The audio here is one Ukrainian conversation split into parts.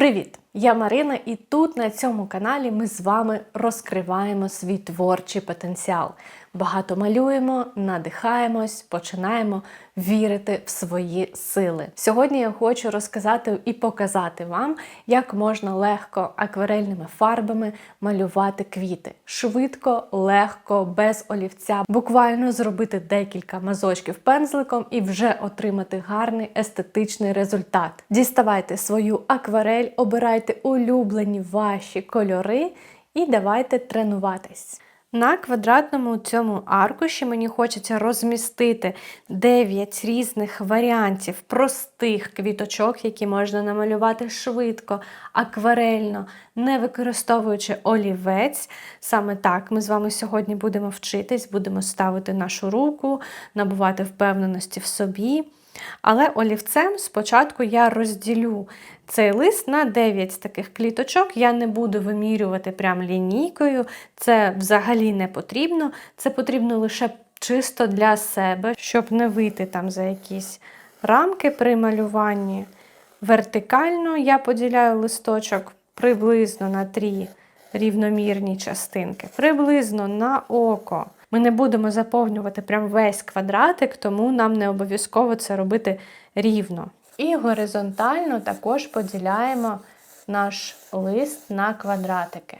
Привіт! Я Марина, і тут на цьому каналі ми з вами розкриваємо свій творчий потенціал. Багато малюємо, надихаємось, починаємо вірити в свої сили. Сьогодні я хочу розказати і показати вам, як можна легко акварельними фарбами малювати квіти. Швидко, легко, без олівця, буквально зробити декілька мазочків пензликом і вже отримати гарний естетичний результат. Діставайте свою акварель, обирайте улюблені ваші кольори і давайте тренуватись. На квадратному цьому аркуші мені хочеться розмістити 9 різних варіантів простих квіточок, які можна намалювати швидко, акварельно, не використовуючи олівець. Саме так ми з вами сьогодні будемо вчитись, будемо ставити нашу руку, набувати впевненості в собі. Але олівцем спочатку я розділю цей лист на 9 таких кліточок. Я не буду вимірювати прям лінійкою, це взагалі не потрібно. Це потрібно лише чисто для себе, щоб не вийти там за якісь рамки при малюванні. Вертикально я поділяю листочок приблизно на 3 рівномірні частинки, приблизно на око. Ми не будемо заповнювати прям весь квадратик, тому нам не обов'язково це робити рівно. І горизонтально також поділяємо наш лист на квадратики.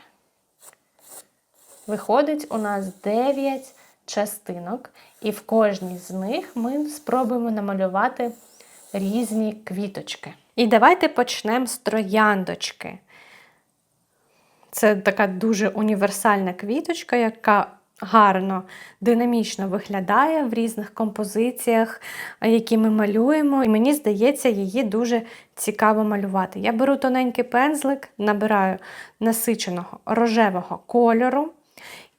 Виходить у нас 9 частинок, і в кожній з них ми спробуємо намалювати різні квіточки. І давайте почнемо з трояндочки. Це така дуже універсальна квіточка, яка гарно, динамічно виглядає в різних композиціях, які ми малюємо. І мені здається, її дуже цікаво малювати. Я беру тоненький пензлик, набираю насиченого рожевого кольору.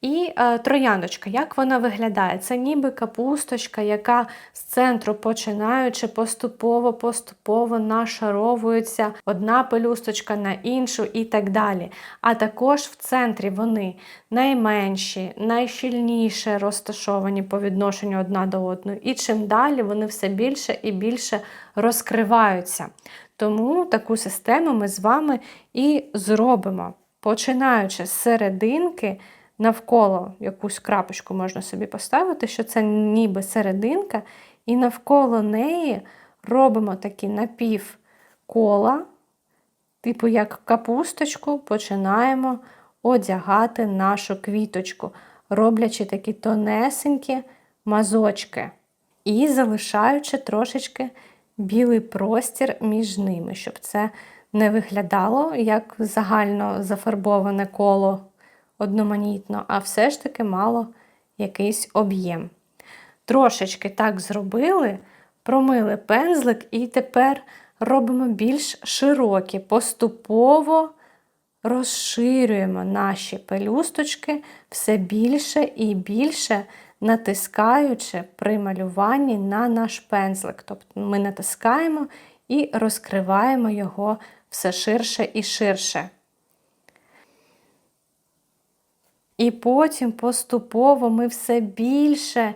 І е, трояндочка, як вона виглядає? Це ніби капусточка, яка з центру починаючи поступово-поступово нашаровується одна пелюсточка на іншу і так далі. А також в центрі вони найменші, найщільніше розташовані по відношенню одна до одної. І чим далі вони все більше і більше розкриваються. Тому таку систему ми з вами і зробимо. Починаючи з серединки навколо якусь крапочку можна собі поставити, що це ніби серединка, і навколо неї робимо такі напівкола, типу як капусточку, починаємо одягати нашу квіточку, роблячи такі тонесенькі мазочки. І залишаючи трошечки білий простір між ними, щоб це не виглядало як загально зафарбоване коло одноманітно, а все ж таки мало якийсь об'єм. Трошечки так зробили, промили пензлик, і тепер робимо більш широкі, поступово розширюємо наші пелюсточки все більше і більше натискаючи при малюванні на наш пензлик. Тобто ми натискаємо і розкриваємо його все ширше і ширше. І потім поступово ми все більше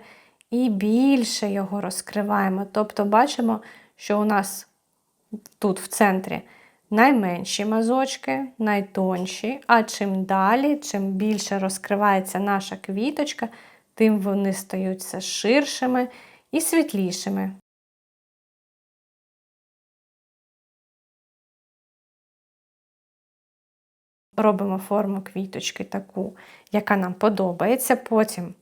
і більше його розкриваємо. Тобто бачимо, що у нас тут в центрі найменші мазочки, найтонші, а чим далі, чим більше розкривається наша квіточка, тим вони стають все ширшими і світлішими. Робимо форму квіточки таку, яка нам подобається. Потім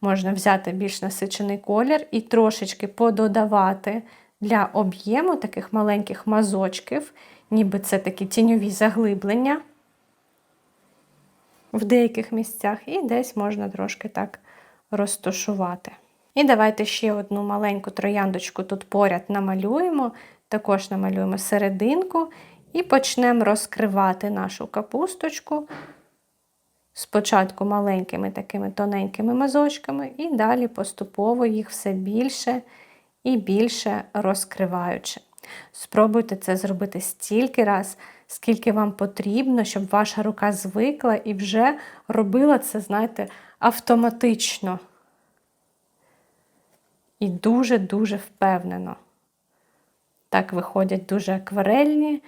можна взяти більш насичений колір і трошечки пододавати для об'єму таких маленьких мазочків, ніби це такі тіньові заглиблення в деяких місцях, і десь можна трошки так розташувати. І давайте ще одну маленьку трояндочку тут поряд намалюємо, також намалюємо серединку і почнемо розкривати нашу капусточку. Спочатку маленькими такими тоненькими мазочками, і далі поступово їх все більше і більше розкриваючи. Спробуйте це зробити стільки раз, скільки вам потрібно, щоб ваша рука звикла і вже робила це, знаєте, автоматично. І дуже-дуже впевнено. Так виходять дуже акварельні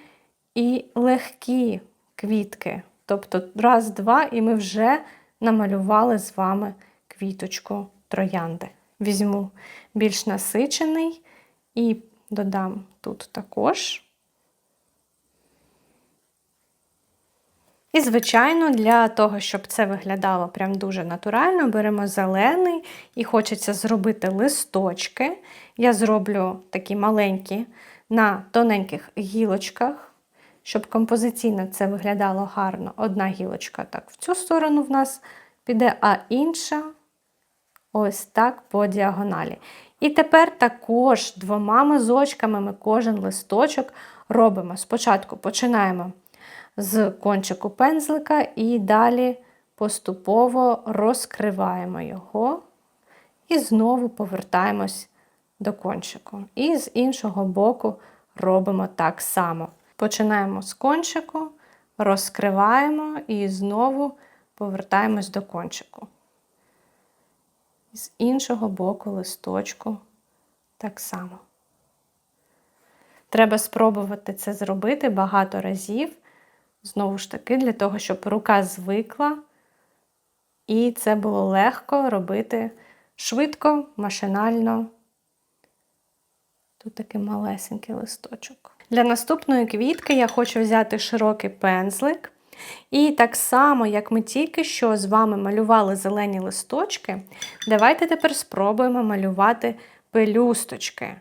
і легкі квітки. Тобто раз, два, і ми вже намалювали з вами квіточку троянди. Візьму більш насичений і додам тут також. І, звичайно, для того, щоб це виглядало прям дуже натурально, беремо зелений і хочеться зробити листочки. Я зроблю такі маленькі на тоненьких гілочках, щоб композиційно це виглядало гарно. Одна гілочка так в цю сторону в нас піде, а інша ось так по діагоналі. І тепер також двома мазочками ми кожен листочок робимо. Спочатку починаємо з кончику пензлика і далі поступово розкриваємо його і знову повертаємось до кончику. І з іншого боку робимо так само. Починаємо з кончику, розкриваємо і знову повертаємось до кончику. З іншого боку листочку так само. Треба спробувати це зробити багато разів. Знову ж таки, для того, щоб рука звикла, і це було легко робити швидко, машинально. Тут такий малесенький листочок. Для наступної квітки я хочу взяти широкий пензлик. І так само, як ми тільки що з вами малювали зелені листочки, давайте тепер спробуємо малювати пелюсточки.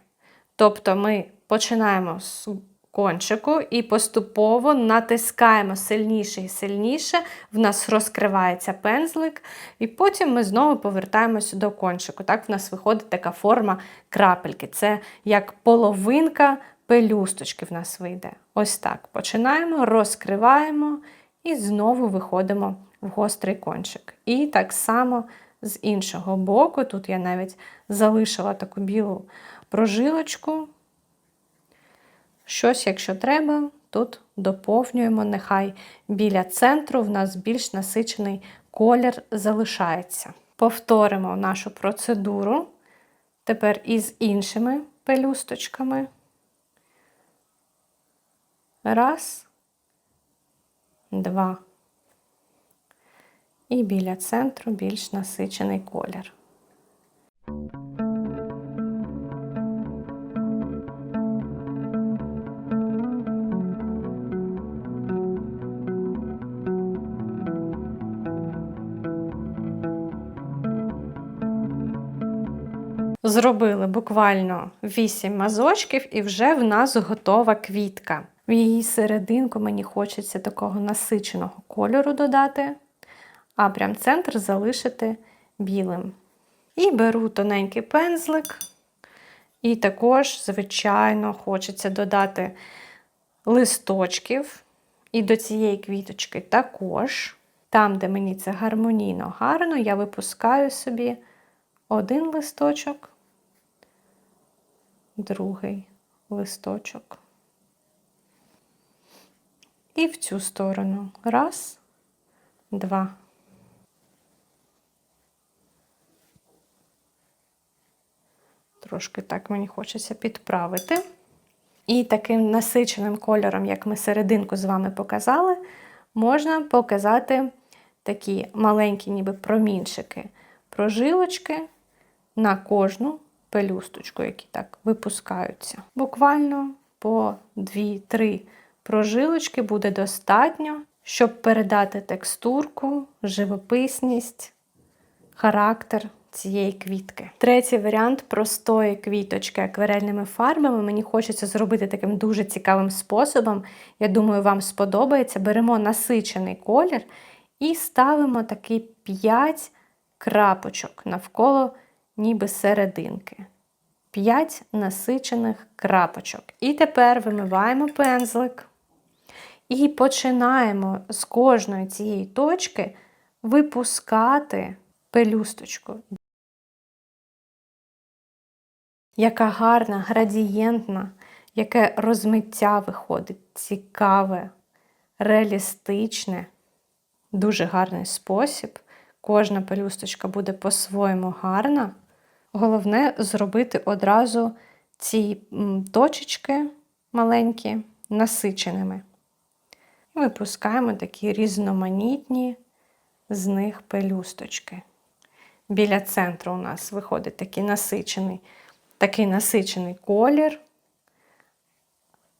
Тобто ми починаємо з кончику і поступово натискаємо сильніше і сильніше, в нас розкривається пензлик, і потім ми знову повертаємося до кончику. Так в нас виходить така форма крапельки. Це як половинка пелюсточки в нас вийде. Ось так. Починаємо, розкриваємо і знову виходимо в гострий кончик. І так само з іншого боку, тут я навіть залишила таку білу прожилочку. Щось, якщо треба, тут доповнюємо, нехай біля центру в нас більш насичений колір залишається. Повторимо нашу процедуру тепер із іншими пелюсточками. Раз, два. І біля центру більш насичений колір. Зробили буквально 8 мазочків, і вже в нас готова квітка. В її серединку мені хочеться такого насиченого кольору додати, а прям центр залишити білим. І беру тоненький пензлик, і також, звичайно, хочеться додати листочків. І до цієї квіточки також. Там, де мені це гармонійно гарно, я випускаю собі один листочок, другий листочок. І в цю сторону. Раз, два. Трошки так мені хочеться підправити. І таким насиченим кольором, як ми серединку з вами показали, можна показати такі маленькі, ніби промінчики, прожилочки на кожну пелюсточку, які так випускаються. Буквально по 2-3 прожилочки буде достатньо, щоб передати текстурку, живописність, характер цієї квітки. Третій варіант простої квіточки акварельними фарбами. Мені хочеться зробити таким дуже цікавим способом. Я думаю, вам сподобається. Беремо насичений колір і ставимо такі 5 крапочок навколо ніби серединки. 5 насичених крапочок. І тепер вимиваємо пензлик і починаємо з кожної цієї точки випускати пелюсточку. Яка гарна, градієнтна, яке розмиття виходить, цікаве, реалістичне, дуже гарний спосіб. Кожна пелюсточка буде по-своєму гарна. Головне зробити одразу ці точечки маленькі насиченими. І випускаємо такі різноманітні з них пелюсточки. Біля центру у нас виходить такий насичений, такий насичений колір.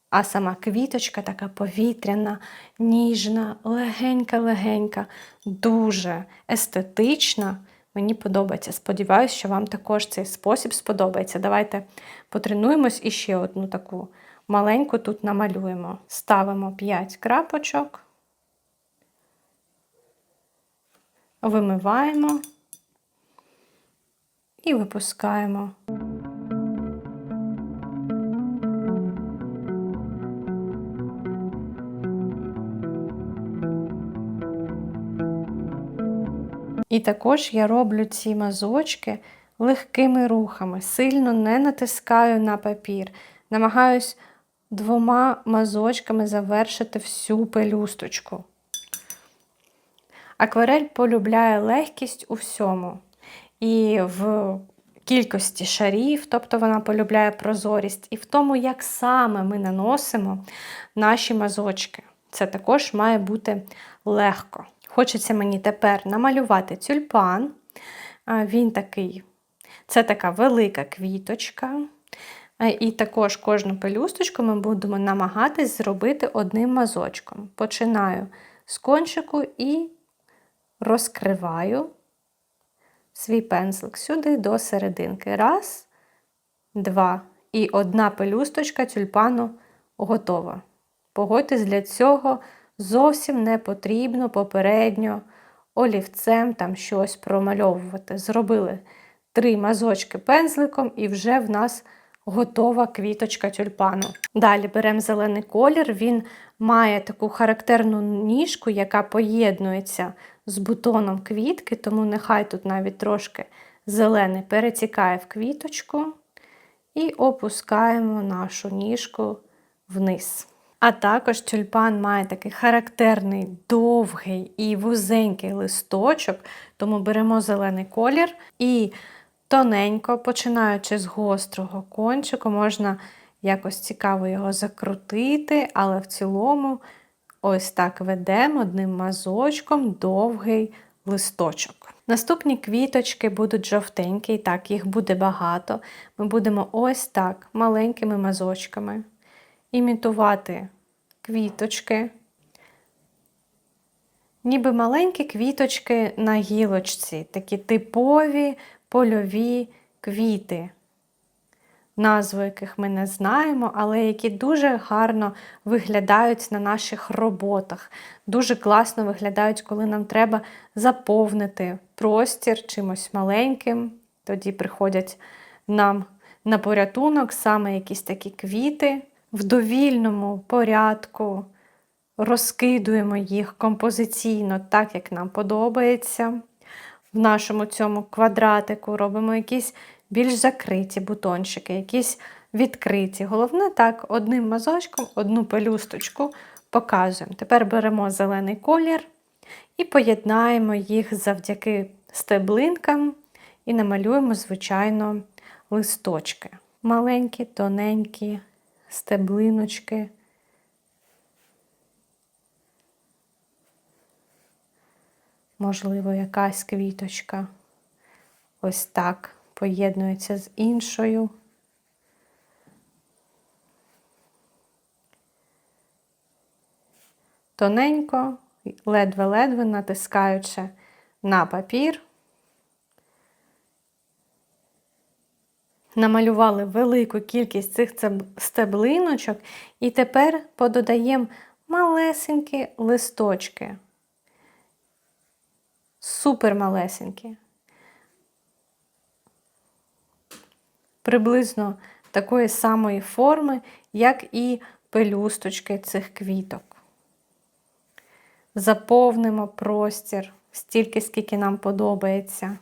А сама квіточка така повітряна, ніжна, легенька-легенька, дуже естетична. Мені подобається. Сподіваюсь, що вам також цей спосіб сподобається. Давайте потренуємось і ще одну таку маленьку тут намалюємо. Ставимо 5 крапочок, вимиваємо і випускаємо. І також я роблю ці мазочки легкими рухами, сильно не натискаю на папір. Намагаюсь двома мазочками завершити всю пелюсточку. Акварель полюбляє легкість у всьому. І в кількості шарів, тобто вона полюбляє прозорість, і в тому, як саме ми наносимо наші мазочки. Це також має бути легко. Хочеться мені тепер намалювати тюльпан. Він такий, це така велика квіточка. І також кожну пелюсточку ми будемо намагатись зробити одним мазочком. Починаю з кончику і розкриваю свій пензлик сюди до серединки. Раз, два. І одна пелюсточка тюльпану готова. Погодьтесь, для цього зовсім не потрібно попередньо олівцем там щось промальовувати. Зробили три мазочки пензликом, і вже в нас готова квіточка тюльпану. Далі беремо зелений колір, він має таку характерну ніжку, яка поєднується з бутоном квітки, тому нехай тут навіть трошки зелений перетікає в квіточку. І опускаємо нашу ніжку вниз. А також тюльпан має такий характерний довгий і вузенький листочок, тому беремо зелений колір і тоненько, починаючи з гострого кончику, можна якось цікаво його закрутити, але в цілому ось так ведемо одним мазочком довгий листочок. Наступні квіточки будуть жовтенькі, так, їх буде багато. Ми будемо ось так маленькими мазочками імітувати квіточки, ніби маленькі квіточки на гілочці, такі типові польові квіти, назву яких ми не знаємо, але які дуже гарно виглядають на наших роботах. Дуже класно виглядають, коли нам треба заповнити простір чимось маленьким. Тоді приходять нам на порятунок саме якісь такі квіти в довільному порядку розкидуємо їх композиційно так, як нам подобається. В нашому цьому квадратику робимо якісь більш закриті бутончики, якісь відкриті. Головне, так, одним мазочком, одну пелюсточку показуємо. Тепер беремо зелений колір і поєднаємо їх завдяки стеблинкам і намалюємо, звичайно, листочки. Маленькі, тоненькі стеблиночки. Можливо, якась квіточка ось так поєднується з іншою. Тоненько, ледве-ледве натискаючи на папір. намалювали велику кількість цих стеблиночок, і тепер подаємо малесенькі листочки. Супер малесенькі. Приблизно такої самої форми, як і пелюсточки цих квіток. Заповнимо простір стільки, скільки нам подобається.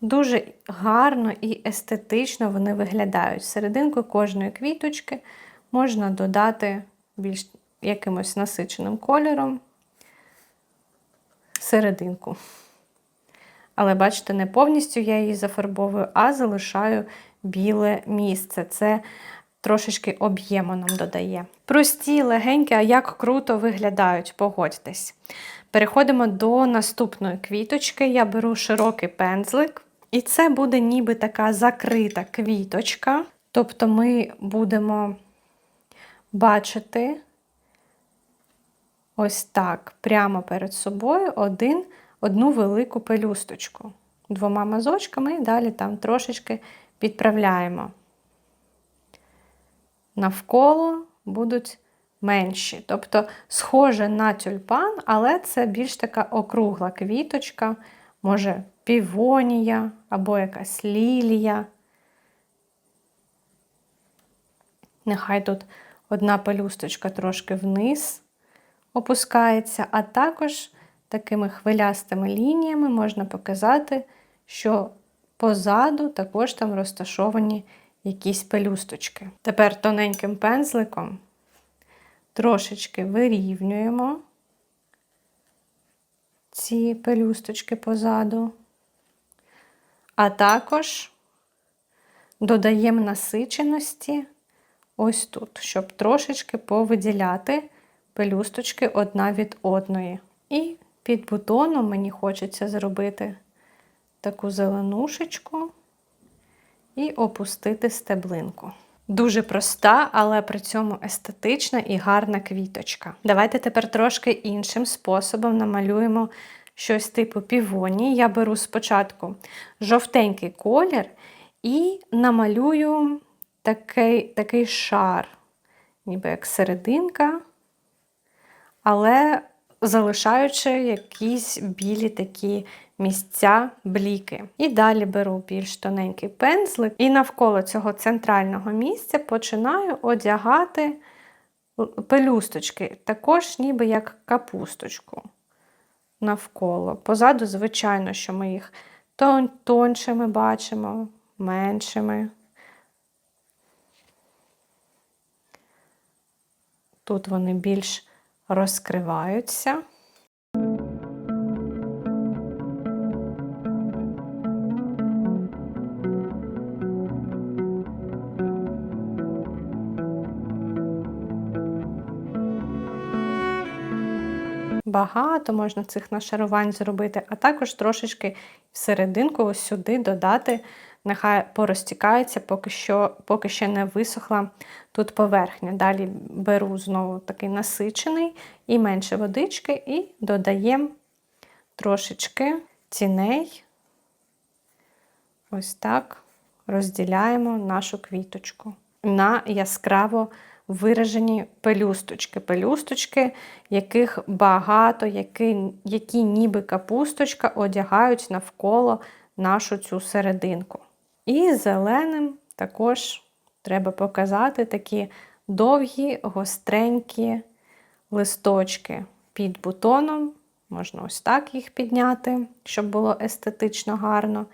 Дуже гарно і естетично вони виглядають. Серединку кожної квіточки можна додати більш якимось насиченим кольором серединку. Але, бачите, не повністю я її зафарбовую, а залишаю біле місце. Це трошечки об'єму нам додає. Прості, легенькі, а як круто виглядають, погодьтесь. Переходимо до наступної квіточки. Я беру широкий пензлик, і це буде ніби така закрита квіточка. Тобто ми будемо бачити ось так, прямо перед собою один, одну велику пелюсточку. Двома мазочками і далі там трошечки підправляємо. Навколо будуть менші. Тобто, схоже на тюльпан, але це більш така округла квіточка, може півонія або якась лілія. Нехай тут одна пелюсточка трошки вниз опускається, а також такими хвилястими лініями можна показати, що позаду також там розташовані якісь пелюсточки. Тепер тоненьким пензликом трошечки вирівнюємо ці пелюсточки позаду, а також додаємо насиченості ось тут, щоб трошечки повиділяти пелюсточки одна від одної. І під бутоном мені хочеться зробити таку зеленушечку і опустити стеблинку. Дуже проста, але при цьому естетична і гарна квіточка. Давайте тепер трошки іншим способом намалюємо щось типу півоні. Я беру спочатку жовтенький колір і намалюю такий, такий шар, ніби як серединка, але залишаючи якісь білі такі місця бліки. І далі беру більш тоненький пензлик, і навколо цього центрального місця починаю одягати пелюсточки, також ніби як капусточку навколо. Позаду, звичайно, що ми їх тон тоншими бачимо, меншими. Тут вони більш розкриваються. Багато можна цих нашарувань зробити, а також трошечки всерединку ось сюди додати, нехай порозтікається, поки що, поки ще не висохла тут поверхня. Далі беру знову такий насичений і менше водички, і додаємо трошечки ціней. Ось так розділяємо нашу квіточку на яскраво виражені пелюсточки. Пелюсточки, яких багато, які, які ніби капусточка одягають навколо нашу цю серединку. І зеленим також треба показати такі довгі, гостренькі листочки під бутоном. Можна ось так їх підняти, щоб було естетично гарно,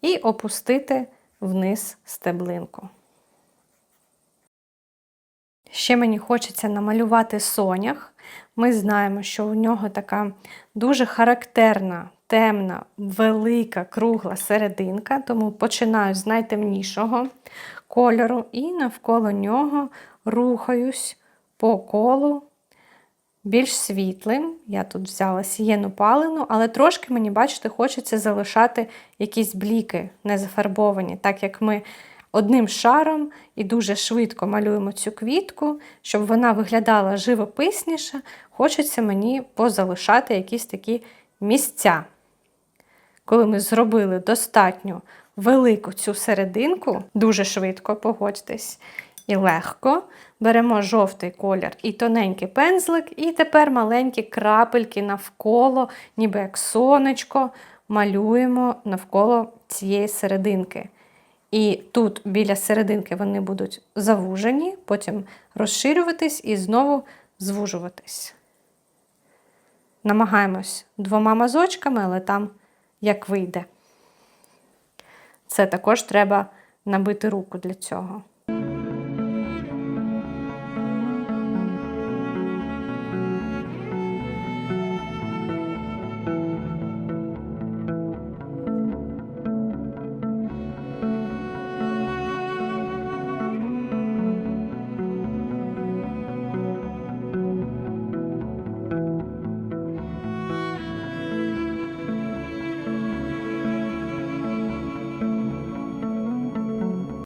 і опустити вниз стеблинку. Ще мені хочеться намалювати сонях. Ми знаємо, що у нього така дуже характерна, темна, велика, кругла серединка, тому починаю з найтемнішого кольору і навколо нього рухаюсь по колу більш світлим. Я тут взяла сієну палену, але трошки мені, бачите, хочеться залишати якісь бліки незафарбовані, так як ми одним шаром і дуже швидко малюємо цю квітку, щоб вона виглядала живописніше, хочеться мені позалишати якісь такі місця. Коли ми зробили достатньо велику цю серединку, дуже швидко, погодьтесь, і легко, беремо жовтий колір і тоненький пензлик, і тепер маленькі крапельки навколо, ніби як сонечко, малюємо навколо цієї серединки. І тут біля серединки вони будуть завужені, потім розширюватись і знову звужуватись. Намагаємось двома мазочками, але там як вийде. Це також треба набити руку для цього.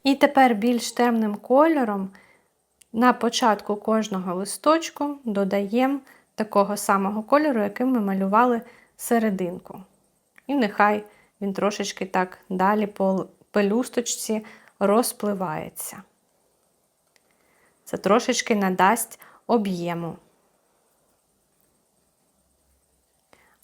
І тепер більш темним кольором на початку кожного листочку додаємо такого самого кольору, яким ми малювали серединку. І нехай він трошечки так далі по пелюсточці розпливається. Це трошечки надасть об'єму.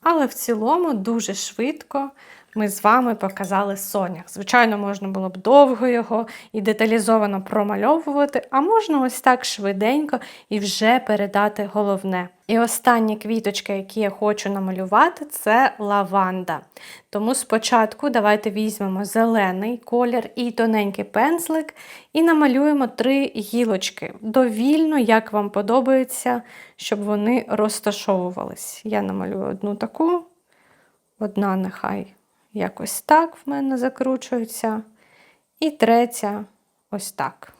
Але в цілому дуже швидко ми з вами показали сонях. Звичайно, можна було б довго його і деталізовано промальовувати, а можна ось так швиденько і вже передати головне. І останні квіточки, які я хочу намалювати, це лаванда. Тому спочатку давайте візьмемо зелений колір і тоненький пензлик, і намалюємо три гілочки. Довільно, як вам подобається, щоб вони розташовувались. Я намалюю одну таку, одна нехай якось так в мене закручується. І третя ось так.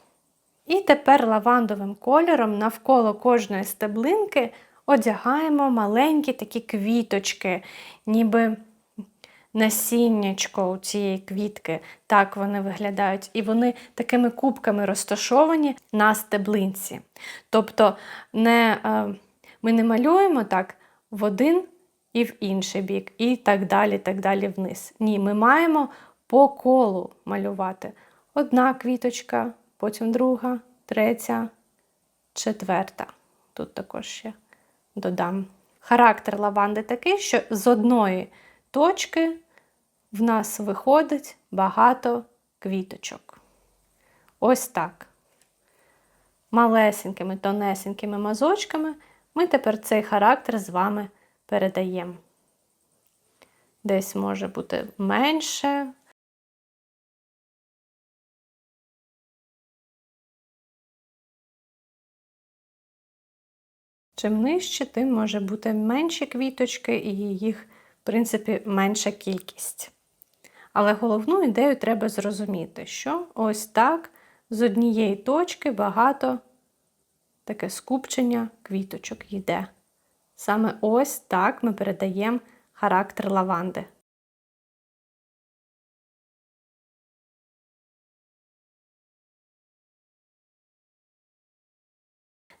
І тепер лавандовим кольором навколо кожної стеблинки одягаємо маленькі такі квіточки, ніби насіннячко у цієї квітки. Так вони виглядають. І вони такими кубками розташовані на стеблинці. Тобто не, е, ми не малюємо так в один і в інший бік, і так далі, так далі вниз. Ні, ми маємо по колу малювати. Одна квіточка, потім друга, третя, четверта. Тут також ще додам. Характер лаванди такий, що з одної точки в нас виходить багато квіточок. Ось так. Малесенькими, тонесенькими мазочками ми тепер цей характер з вами передаємо. Десь може бути менше. Чим нижче, тим може бути менші квіточки, і їх, в принципі, менша кількість. Але головну ідею треба зрозуміти, що ось так з однієї точки багато таке скупчення квіточок йде. Саме ось так ми передаємо характер лаванди.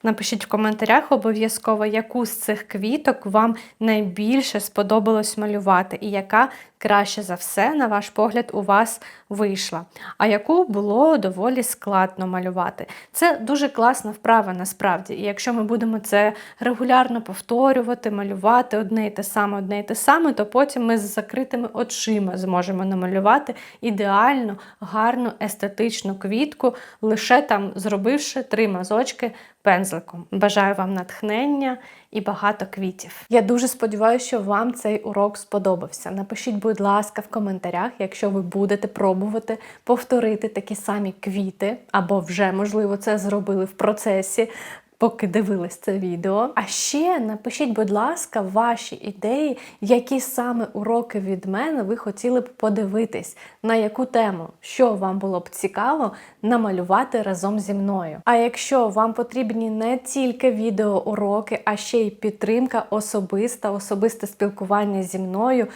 Напишіть в коментарях обов'язково, яку з цих квіток вам найбільше сподобалось малювати, і яка краще за все, на ваш погляд, у вас вийшла, а яку було доволі складно малювати. Це дуже класна вправа насправді. І якщо ми будемо це регулярно повторювати, малювати одне і те саме, одне і те саме, то потім ми з закритими очима зможемо намалювати ідеальну, гарну, естетичну квітку, лише там зробивши три мазочки пензликом. Бажаю вам натхнення і багато квітів. Я дуже сподіваюся, що вам цей урок сподобався. Напишіть, будь ласка, в коментарях, якщо ви будете пробувати повторити такі самі квіти, або вже, можливо, це зробили в процесі поки дивились це відео. А ще напишіть, будь ласка, ваші ідеї, які саме уроки від мене ви хотіли б подивитись, на яку тему, що вам було б цікаво намалювати разом зі мною. А якщо вам потрібні не тільки відеоуроки, а ще й підтримка особиста, особисте спілкування зі мною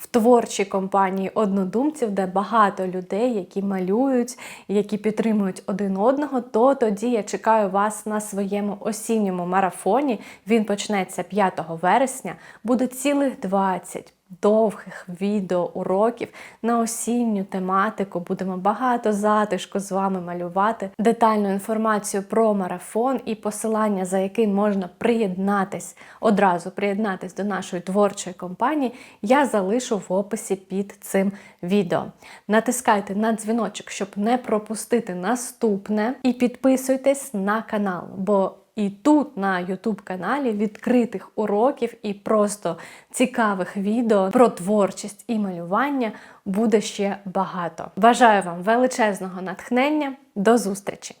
в творчій компанії однодумців, де багато людей, які малюють, які підтримують один одного, то тоді я чекаю вас на своєму осінньому марафоні. Він почнеться 5 вересня, буде цілих 20 довгих відеоуроків на осінню тематику. Будемо багато затишку з вами малювати, детальну інформацію про марафон і посилання, за яким можна приєднатись, одразу приєднатись до нашої творчої компанії, я залишу в описі під цим відео. Натискайте на дзвіночок, щоб не пропустити наступне, і підписуйтесь на канал, бо і тут на YouTube каналі відкритих уроків і просто цікавих відео про творчість і малювання буде ще багато. Бажаю вам величезного натхнення. До зустрічі!